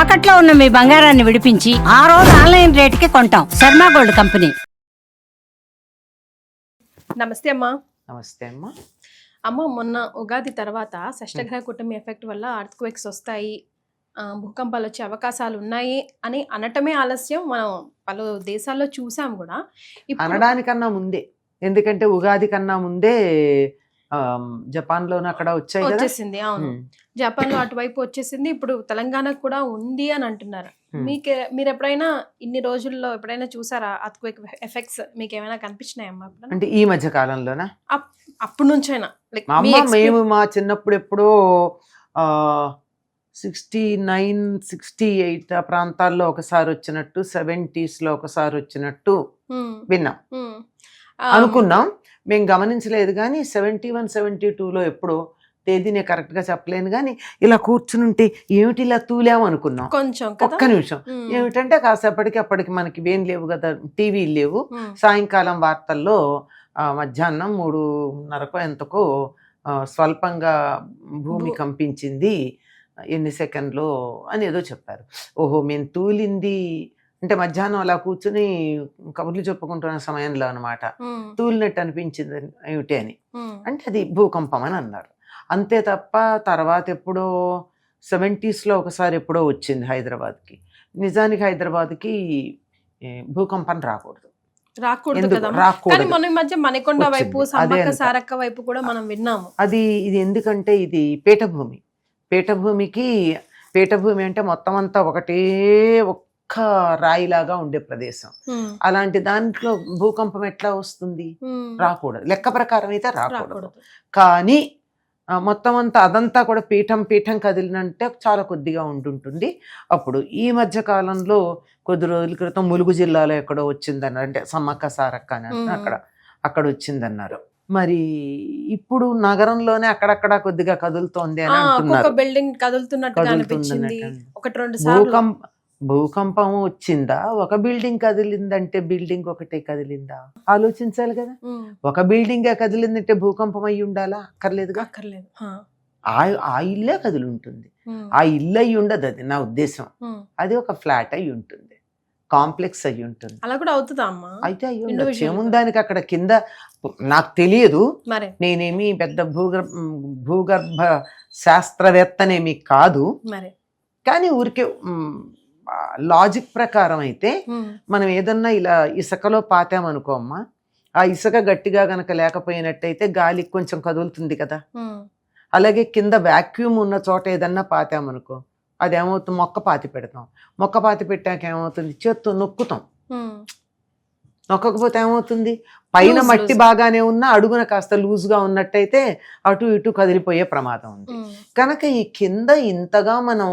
తాకట్లో ఉన్న మీ బంగారాన్ని విడిపించి ఆ రోజు ఆన్లైన్ రేటుకి కొంటాం. Sharma gold company. నమస్తే అమ్మా. నమస్తే అమ్మా. అమ్మ మొన్న ఉగాది తర్వాత షష్టగ్రహ కుటుంబ ఎఫెక్ట్ వల్ల అర్త్క్వేక్స్ వస్తాయి. ఆ, భూకంపాలు వచ్చే అవకాశాలు ఉన్నాయి అని అనటమే ఆలస్యం. మనం పలు దేశాల్లో చూసాం కూడా. ఇప్పుడు- అనడానికన్నా ముందే. ఎందుకంటే ఉగాది కన్నా ముందే ఆమ్, జపాన్లోను అక్కడ వచ్చాయి వచ్చేసింది అవును. జపాన్లో అటువైపు వచ్చేసింది ఇప్పుడు తెలంగాణకు కూడా ఉంది అని అంటున్నారు. మీకు మీరు ఎప్పుడైనా ఇన్ని రోజుల్లో ఎప్పుడైనా చూసారా అర్త్క్వేక్ ఎఫెక్ట్స్? మీకు ఏమైనా కనిపించినాయమ్మా అంటే ఈ మధ్య కాలంలోనా? అప్- అప్పటి నుంచైనా మేము మా చిన్నప్పుడు ఎప్పుడో సిక్స్టీ నైన్ సిక్స్టీ ఎయిట్ ఆ ప్రాంతాల్లో ఒకసారి వచ్చినట్టు సెవెంటీస్లో ఒకసారి వచ్చినట్టు విన్నాం. అనుకున్నాం. మేము గమనించలేదు కానీ సెవెంటీ వన్ సెవెంటీ టూలో ఎప్పుడో తేదీనే కరెక్ట్గా చెప్పలేను కానీ ఇలా కూర్చుని ఉంటే ఏమిటి ఇలా తూలాం అనుకున్నాం. కొంచెం ఒక్క నిమిషం. ఏమిటంటే కాసేపటికి అప్పటికి మనకి ఏం లేవు కదా టీవీ లేవు. సాయంకాలం వార్తల్లో మధ్యాహ్నం మూడున్నరకో ఎంతకో స్వల్పంగా భూమి కంపించింది ఎన్ని సెకండ్లు అని ఏదో చెప్పారు. ఓహో మేము తూలింది అంటే మధ్యాహ్నం అలా కూర్చుని కబుర్లు చెప్పుకుంటున్న సమయంలో అనమాట తూలినట్టు అనిపించింది ఏమిటి అని. అంటే అది భూకంపం అని అన్నారు. అంతే తప్ప తర్వాత ఎప్పుడో సెవెంటీస్లో ఒకసారి ఎప్పుడో వచ్చింది హైదరాబాద్కి. నిజానికి హైదరాబాద్కి భూకంపం రాకూడదు. రాకూడదు కానీ ఈ మధ్య మణికొండ. వైపు సమ్మక్క. సారక్క వైపు కూడా మనం విన్నాము. అది ఇది ఎందుకంటే ఇది పీఠభూమి. పీఠభూమికి పీఠభూమి అంటే మొత్తం అంతా ఒకటే ఒక్క రాయిలాగా ఉండే ప్రదేశం. అలాంటి దాంట్లో భూకంపం ఎట్లా వస్తుంది? రాకూడదు. లెక్క ప్రకారం అయితే రాకూడదు. కానీ మొత్తం అంతా అదంతా కూడా పీఠం పీఠం కదిలినంటే చాలా కొద్దిగా ఉంటుంటుంది. అప్పుడు ఈ మధ్య కాలంలో కొద్ది రోజుల క్రితం ములుగు జిల్లాలో ఎక్కడో వచ్చిందన్నారు. అంటే సమ్మక్క సారక్క అని. అక్కడ అక్కడ వచ్చిందన్నారు. మరి ఇప్పుడు నగరంలోనే అక్కడక్కడ కొద్దిగా కదులుతోంది అని అంటున్నారు. బిల్డింగ్ కదులుతున్నట్టుగా అనిపించింది. కదులుతుందన్నట్టు. ఒకటి రెండు సార్లు. భూకంప భూకంపం వచ్చిందా? ఒక బిల్డింగ్ కదిలిందంటే బిల్డింగ్ ఒకటే కదిలిందా? ఆలోచించాలి కదా. ఒక బిల్డింగే కదిలిందంటే భూకంపం అయి ఉండాలా? అక్కర్లేదుగా? అక్కర్లేదు. ఆ, ఇల్లే కదిలి ఉంటుంది. ఆ ఇల్లు అయి ఉండదు అది నా ఉద్దేశం. అది ఒక ఫ్లాట్ అయి ఉంటుంది. కాంప్లెక్స్ అయి ఉంటుంది. అలా కూడా అవుతుందా అమ్మా? అయితే అయ్యి. ఏముందానికి అక్కడ కింద? నాకు తెలియదు. నేనేమి పెద్ద భూగర్భ భూగర్భ శాస్త్రవేత్తనేమి కాదు. మరే. కానీ ఊరికే లాజిక్ ప్రకారం అయితే మనం ఏదన్నా ఇలా ఇసుకలో పాతామనుకో అమ్మా ఆ ఇసుక గట్టిగా గనక లేకపోయినట్టయితే గాలి కొంచెం కదులుతుంది కదా. అలాగే కింద వాక్యూమ్ ఉన్న చోట ఏదన్నా పాతామనుకో అది ఏమవుతుంది మొక్క పాతి పెడతాం. మొక్క పాతి పెట్టాక ఏమవుతుంది? చేత్తో నొక్కుతాం. నొక్కకపోతే ఏమవుతుంది? పైన మట్టి. బాగానే ఉన్నా అడుగున కాస్త లూజ్గా ఉన్నట్టయితే అటు ఇటు కదిలిపోయే ప్రమాదం ఉంది. కనుక ఈ కింద ఇంతగా మనం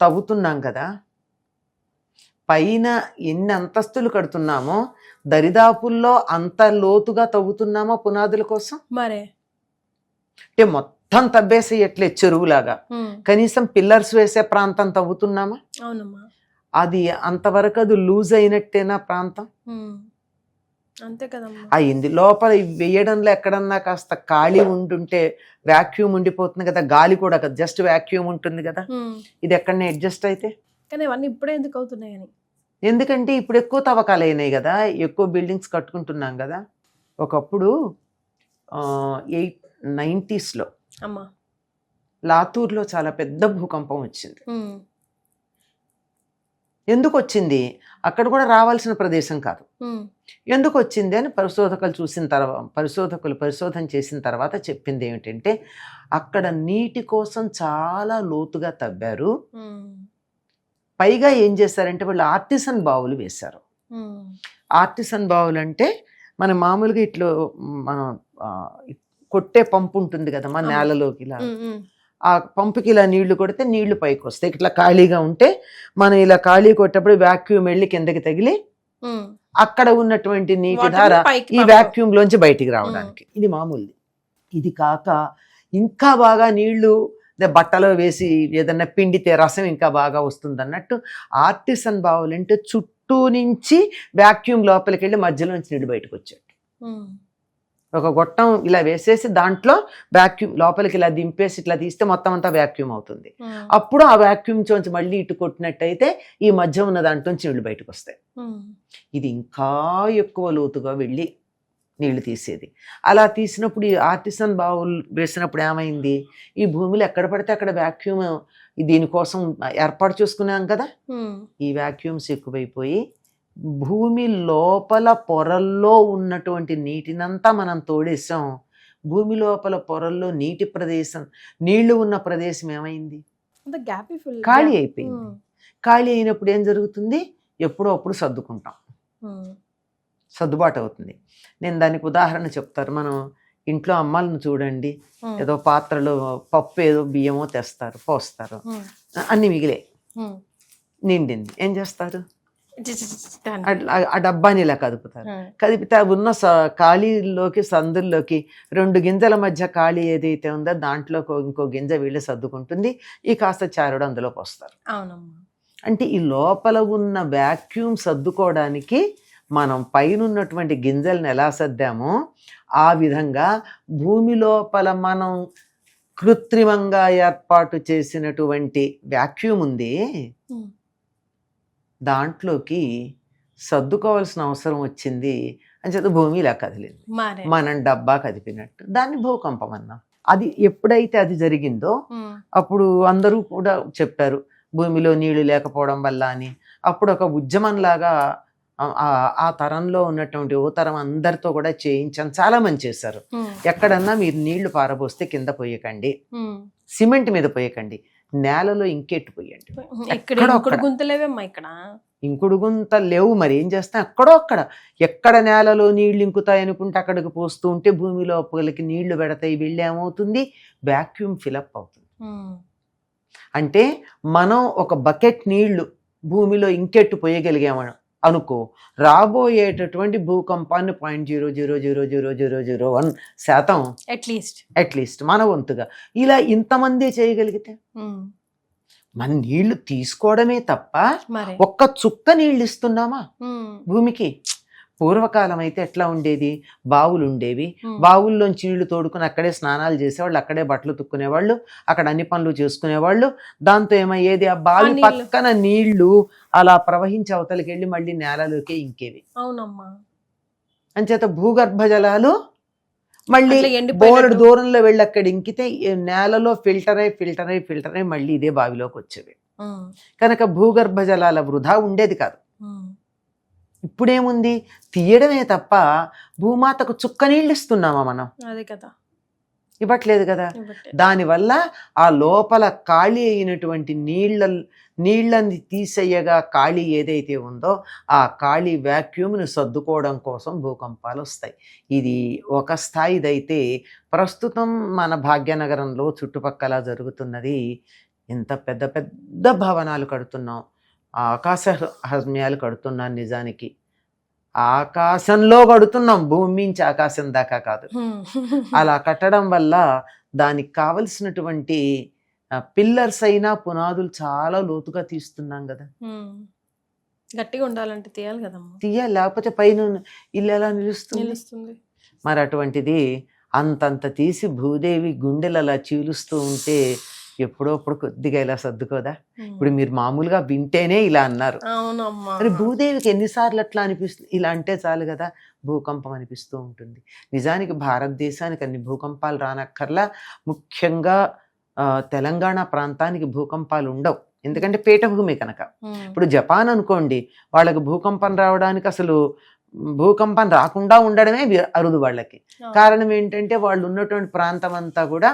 తవ్వుతున్నాం కదా పైన ఎన్ని అంతస్తులు కడుతున్నామో దరిదాపుల్లో అంత లోతుగా తవ్వుతున్నామో పునాదుల కోసం? మరే. అంటే మొత్తం తవ్వేసేయట్లే చెరువులాగా? కనీసం పిల్లర్స్ వేసే ప్రాంతం తవ్వుతున్నామా? అవునమ్మా. అది అంతవరకు అది లూజ్ అయినట్టేనా ప్రాంతం? అంతే కదమ్మా. అయింది లోపల వేయడంలో ఎక్కడన్నా కాస్త ఖాళీ ఉంటుంటే వాక్యూమ్ ఉండిపోతుంది కదా గాలి కూడా కదా జస్ట్ వాక్యూమ్ ఉంటుంది కదా? ఇది ఎక్కడనే అడ్జస్ట్ అయితే? కానీ ఇవన్నీ ఇప్పుడే ఎందుకు అవుతున్నాయని ఎందుకంటే ఇప్పుడు ఎక్కువ తవ్వకాలు అయినాయి కదా ఎక్కువ బిల్డింగ్స్ కట్టుకుంటున్నాం కదా. ఒకప్పుడు ఎయిట్ నైంటీస్లో అమ్మా. లాతూర్లో చాలా పెద్ద భూకంపం వచ్చింది. ఎందుకు వచ్చింది? అక్కడ కూడా రావాల్సిన ప్రదేశం కాదు. ఎందుకు వచ్చింది అని పరిశోధకులు చూసిన తర్వాత పరిశోధకులు పరిశోధన చేసిన తర్వాత చెప్పింది ఏమిటంటే అక్కడ నీటి కోసం చాలా లోతుగా తవ్వారు. పైగా ఏం చేశారంటే వాళ్ళు ఆర్టిసన్ బావులు వేశారు. ఆర్టిసన్ బావులు అంటే మన మామూలుగా ఇట్లా మనం కొట్టే పంపు ఉంటుంది కదా మన. నేలలోకి ఇలా. ఆ పంపుకి ఇలా నీళ్ళు కొడితే నీళ్ళు పైకి వస్తాయి ఇట్లా ఖాళీగా ఉంటే మనం ఇలా ఖాళీ కొట్టేప్పుడు వాక్యూమ్ వెళ్ళి కిందకి తగిలి. అక్కడ ఉన్నటువంటి నీటి ధార ఈ పంపు. వాక్యూమ్ లోంచి బయటికి రావడానికి. ఇది మామూలుది. ఇది కాక ఇంకా బాగా నీళ్ళు అదే బట్టలో వేసి ఏదన్నా పిండితే రసం ఇంకా బాగా వస్తుంది అన్నట్టు ఆర్టిసన్ బావులు అంటే చుట్టూ నుంచి వాక్యూమ్ లోపలికి వెళ్ళి మధ్యలో నుంచి నీళ్ళు బయటకు వచ్చాడు ఒక గొట్టం ఇలా వేసేసి దాంట్లో వాక్యూమ్ లోపలికి ఇలా దింపేసి ఇట్లా తీస్తే మొత్తం అంతా వాక్యూమ్ అవుతుంది. అప్పుడు ఆ వాక్యూమ్ చోంచి మళ్ళీ ఇటు కొట్టినట్టయితే ఈ మధ్య ఉన్న దాంట్లోంచి నీళ్ళు బయటకు వస్తాయి ఇది ఇంకా ఎక్కువ లోతుగా వెళ్ళి నీళ్ళు తీసేది. అలా తీసినప్పుడు ఈ ఆర్టిసన్ బావులు వేసినప్పుడు ఏమైంది? ఈ భూమిలో ఎక్కడ పడితే అక్కడ వాక్యూమ్ దీనికోసం ఏర్పాటు చేసుకున్నాం కదా? ఈ వాక్యూమ్స్ ఎక్కువైపోయి భూమి లోపల పొరల్లో ఉన్నటువంటి నీటినంతా మనం తోడేసాం. భూమి లోపల పొరల్లో నీటి ప్రదేశం నీళ్ళు ఉన్న ప్రదేశం ఏమైంది? ఖాళీ అయిపోయింది. ఖాళీ అయినప్పుడు ఏం జరుగుతుంది? ఎప్పుడో అప్పుడు సర్దుకుంటాం. సర్దుబాటు అవుతుంది నేను దానికి ఉదాహరణ చెప్తారు మనం ఇంట్లో అమ్మాలను చూడండి. ఏదో పాత్రలో పప్పు ఏదో బియ్యమో తెస్తారు పోస్తారు. అన్ని మిగిలే. నిండింది. ఏం చేస్తారు? ఆ డబ్బాని ఇలా కదుపుతారు. కదిపితే ఉన్న స- ఖాళీలోకి సందుల్లోకి రెండు గింజల మధ్య ఖాళీ ఏదైతే ఉందో దాంట్లో ఇంకో గింజ వీళ్ళు సర్దుకుంటుంది. ఈ కాస్త చారుడు అందులో పోస్తారు అవునమ్మా. అంటే ఈ లోపల ఉన్న వ్యాక్యూమ్ సర్దుకోవడానికి మనం పైన ఉన్నటువంటి గింజల్ని ఎలా సర్దామో ఆ విధంగా భూమి లోపల మనం కృత్రిమంగా ఏర్పాటు చేసినటువంటి వ్యాక్యూమ్ ఉంది. దాంట్లోకి సర్దుకోవాల్సిన అవసరం వచ్చింది అని చెప్పి భూమి ఇలా కదిలింది. మనం డబ్బా కదిపినట్టు. దాన్ని భూకంపం అన్నాం. అది ఎప్పుడైతే అది జరిగిందో అప్పుడు అందరూ కూడా చెప్పారు భూమిలో నీళ్ళు లేకపోవడం వల్ల అని. అప్పుడు ఒక ఉద్యమంలాగా ఆ- తరంలో ఉన్నటువంటి ఓ తరం అందరితో కూడా చేయించాను చాలా మంది చేశారు. ఎక్కడన్నా మీరు నీళ్ళు పారబోస్తే కింద పోయకండి. సిమెంట్ మీద పోయకండి. నేలలో ఇంకెట్టు పోయండి. ఇక్కడ ఇంకుడు గుంత లేవు మరి ఏం చేస్తాం? ఎక్కడో అక్కడ. ఎక్కడ నేలలో నీళ్ళు ఇంకుతాయి అనుకుంటే అక్కడికి పోస్తూ ఉంటే భూమి లోపలికి నీళ్ళు పెడతాయి వెళ్ళి ఏమవుతుంది? వ్యాక్యూమ్ ఫిలప్ అవుతుంది. అంటే మనం ఒక బకెట్ నీళ్ళు భూమిలో ఇంకెట్టు పోయగలిగామని అనుకో రాబోయేటటువంటి భూకంపాన్ని point zero zero zero zero zero zero one శాతం అట్లీస్ట్ అట్లీస్ట్ మన వంతుగా. ఇలా ఇంతమంది చేయగలిగితే? ఉమ్, మన నీళ్ళు తీసుకోవడమే తప్ప ఒక్క చుక్క నీళ్ళు ఇస్తున్నామా ఉమ్, భూమికి? పూర్వకాలం అయితే ఎట్లా ఉండేది? బావులు ఉండేవి బావుల్లోంచి నీళ్ళు తోడుకుని అక్కడే స్నానాలు చేసేవాళ్ళు అక్కడే బట్టలు తుక్కునేవాళ్ళు అక్కడ అన్ని పనులు చేసుకునేవాళ్ళు. దాంతో ఏమయ్యేది? ఆ బావి. పక్కన నీళ్ళు అలా ప్రవహించి అవతలికి వెళ్ళి మళ్ళీ నేలలోకి ఇంకేవి. అవునమ్మా. అంచేత భూగర్భ జలాలు మళ్ళీ ఎండిపోయినట్టు. దూరంలో వెళ్ళి అక్కడ ఇంకితే నేలలో ఫిల్టర్ అయి ఫిల్టర్ అయి ఫిల్టర్ అయి మళ్ళీ ఇదే బావిలోకి వచ్చేవి కనుక భూగర్భ జలాల వృధా ఉండేది కాదు. ఇప్పుడేముంది? తీయడమే తప్ప భూమాతకు చుక్క నీళ్ళు ఇస్తున్నామా మనం? అదే కదా. ఇవ్వట్లేదు కదా. దానివల్ల ఆ లోపల ఖాళీ అయినటువంటి నీళ్ళ నీళ్ళని తీసేయగా ఖాళీ ఏదైతే ఉందో ఆ ఖాళీ వ్యాక్యూమ్ను సర్దుకోవడం కోసం భూకంపాలు వస్తాయి. ఇది ఒక స్థాయిదైతే ప్రస్తుతం మన భాగ్యనగరంలో చుట్టుపక్కల జరుగుతున్నది ఇంత పెద్ద పెద్ద భవనాలు కడుతున్నాం. ఆకాశ హర్మ్యాలు కడుతున్నాం నిజానికి. ఆకాశంలో కడుతున్నాం. భూమి నుంచి ఆకాశం దాకా కాదు. అలా కట్టడం వల్ల దానికి కావలసినటువంటి పిల్లర్స్ అయినా పునాదులు చాలా లోతుగా తీస్తున్నాం కదా. గట్టిగా ఉండాలంటే తీయాలి కదమ్మా. తీయాలి. లేకపోతే పైన ఇల్లు ఎలా నిలుస్తుంది? నిలుస్తుంది. మరి అటువంటిది అంతంత తీసి భూదేవి గుండెలు అలా చీలుస్తూ ఉంటే ఎప్పుడో అప్పుడు కొద్దిగా ఇలా సర్దుకోదా. ఇప్పుడు మీరు మామూలుగా వింటేనే ఇలా అన్నారు. మరి భూదేవికి ఎన్నిసార్లు అట్లా అనిపిస్తుంది ఇలా అంటే చాలు కదా భూకంపం అనిపిస్తూ ఉంటుంది. నిజానికి భారతదేశానికి అన్ని భూకంపాలు రానక్కర్లా ముఖ్యంగా తెలంగాణ ప్రాంతానికి భూకంపాలు ఉండవు. ఎందుకంటే పీఠభూమి కనుక. ఇప్పుడు జపాన్ అనుకోండి వాళ్ళకి భూకంపం రావడానికి అసలు భూకంపం రాకుండా ఉండడమే అరుదు వాళ్ళకి. కారణం ఏంటంటే వాళ్ళు ఉన్నటువంటి ప్రాంతం అంతా కూడా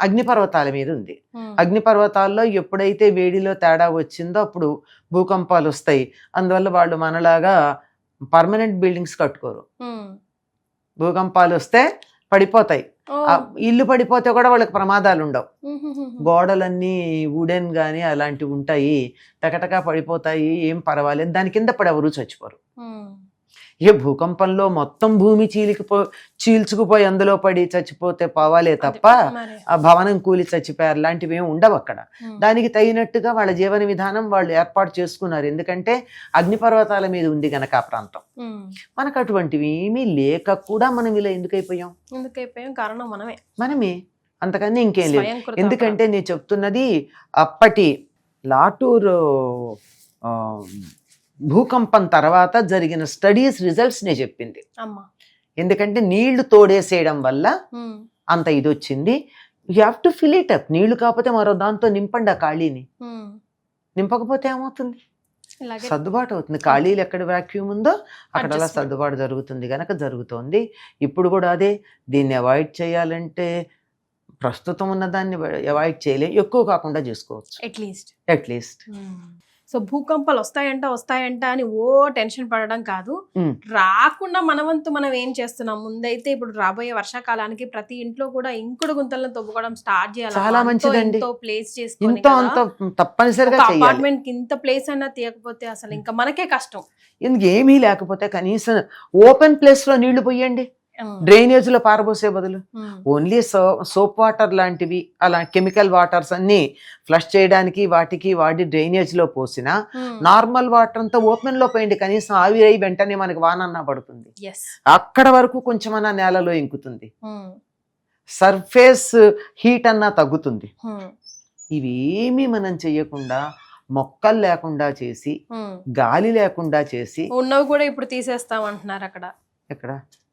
అగ్నిపర్వతాల మీద ఉంది. అగ్నిపర్వతాల్లో ఎప్పుడైతే వేడిలో తేడా వచ్చిందో అప్పుడు భూకంపాలు వస్తాయి. అందువల్ల వాళ్ళు మనలాగా పర్మనెంట్ బిల్డింగ్స్ కట్టుకోరు. భూకంపాలు వస్తే పడిపోతాయి. ఇల్లు పడిపోతే కూడా వాళ్ళకి ప్రమాదాలు ఉండవు. గోడలన్నీ వుడెన్ కానీ అలాంటివి ఉంటాయి. టకటకా పడిపోతాయి. ఏం పర్వాలేదు. దాని కింద పడి ఎవరు చచ్చిపోరు. ఏ భూకంపంలో మొత్తం భూమి చీలికిపో చీల్చుకుపోయి అందులో పడి చచ్చిపోతే పోవాలే తప్ప. ఆ భవనం కూలి చచ్చిపోయారు. లాంటివి ఏమి ఉండవు అక్కడ. దానికి తగినట్టుగా వాళ్ళ జీవన విధానం వాళ్ళు ఏర్పాటు చేసుకున్నారు. ఎందుకంటే అగ్నిపర్వతాల మీద ఉంది గనక ఆ ప్రాంతం. మనకు అటువంటివి ఏమీ లేక కూడా మనం ఇలా ఎందుకు అయిపోయాం? ఎందుకు అయిపోయాం? కారణం మనమే. మనమే. అంతకన్నా ఇంకేం లేదు. ఎందుకంటే నేను చెప్తున్నది అప్పటి లాటూరు భూకంపం తర్వాత జరిగిన స్టడీస్ రిజల్ట్స్ నే చెప్పింది. ఎందుకంటే నీళ్ళు తోడేసేయడం వల్ల. అంత ఇది వచ్చింది you have to fill it up నీళ్ళు కాకపోతే మరో దాంతో నింపండి ఆ ఖాళీని. నింపకపోతే ఏమవుతుంది? సర్దుబాటు అవుతుంది. ఖాళీలు ఎక్కడ వాక్యూమ్ ఉందో అక్కడ అలా. సర్దుబాటు జరుగుతుంది కనుక జరుగుతోంది. ఇప్పుడు కూడా అదే దీన్ని అవాయిడ్ చేయాలంటే ప్రస్తుతం ఉన్న దాన్ని అవాయిడ్ చేయలేం. ఎక్కువ కాకుండా చేసుకోవచ్చు. అట్లీస్ట్ అట్లీస్ట్ సో భూకంపాలు వస్తాయంట వస్తాయంట అని ఓ టెన్షన్ పడడం కాదు. రాకుండా మనవంతు మనం ఏం చేస్తున్నాం ముందైతే ఇప్పుడు రాబోయే వర్షాకాలానికి ప్రతి ఇంట్లో కూడా ఇంకుడు గుంతలను తవ్వుకోవడం స్టార్ట్ చేయాలి చాలా మంచిదండి. ప్లేస్ చేసుకొని తప్పనిసరిగా అపార్ట్మెంట్కి ఇంత ప్లేస్ అయినా తీయకపోతే అసలు ఇంకా మనకే కష్టం ఎందుకు ఏమీ లేకపోతే కనీసం ఓపెన్ ప్లేస్లో నీళ్ళు పోయండి. డ్రైనేజ్లో పారబోసే బదులు. ఓన్లీ సో సోప్ వాటర్ లాంటివి అలా కెమికల్ వాటర్స్ అన్ని ఫ్లష్ చేయడానికి వాటికి వాడి డ్రైనేజ్లో పోసినా. నార్మల్ వాటర్ అంతా ఓపెన్లో పోయింది కనీసం ఆవిరై వెంటనే మనకి వానన్నా పడుతుంది అక్కడ వరకు కొంచెమన్నా నేలలో ఇంకుతుంది. సర్ఫేస్ హీట్ అన్నా తగ్గుతుంది. ఇవేమీ మనం చెయ్యకుండా మొక్కలు లేకుండా చేసి. గాలి లేకుండా చేసి ఉన్నవి కూడా ఇప్పుడు తీసేస్తాం అంటున్నారు అక్కడ ఎక్కడ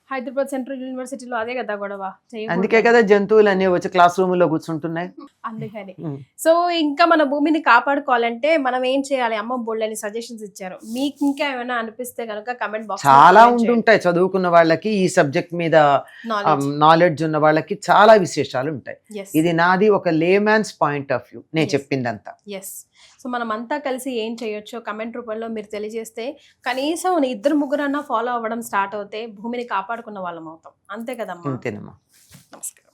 హైదరాబాద్ సెంట్రల్ యూనివర్సిటీలో అదే కదా గొడవ. అందుకే కదా జంతువులు అన్ని వచ్చి క్లాస్ రూమ్లో కూర్చుంటున్నాయి. అందుకని. సో ఇంకా మన భూమిని కాపాడుకోవాలంటే మనం ఏం చేయాలి? అమ్మ బోళ్ళని సజెషన్స్ ఇచ్చారు. మీకు ఇంకా ఏమైనా అనిపిస్తే కనుక కమెంట్ బాక్స్ చాలా ఉండుంటాయి చదువుకున్న వాళ్ళకి ఈ సబ్జెక్ట్ మీద నాలెడ్జ్ ఉన్న వాళ్ళకి చాలా విశేషాలు ఉంటాయి. ఇది నాది ఒక లేమాన్స్ పాయింట్ ఆఫ్ వ్యూ నేను. చెప్పిందంతా. ఎస్ సో మనం అంతా కలిసి ఏం చేయొచ్చో కమెంట్ రూపంలో మీరు తెలియజేస్తే కనీసం ఇద్దరు ముగ్గురన్నా ఫాలో అవ్వడం స్టార్ట్ అవుతే భూమిని కాపాడుకున్న వాళ్ళం అవుతాం. అంతే కదమ్మా. అంతేనమ్మా. నమస్కారం.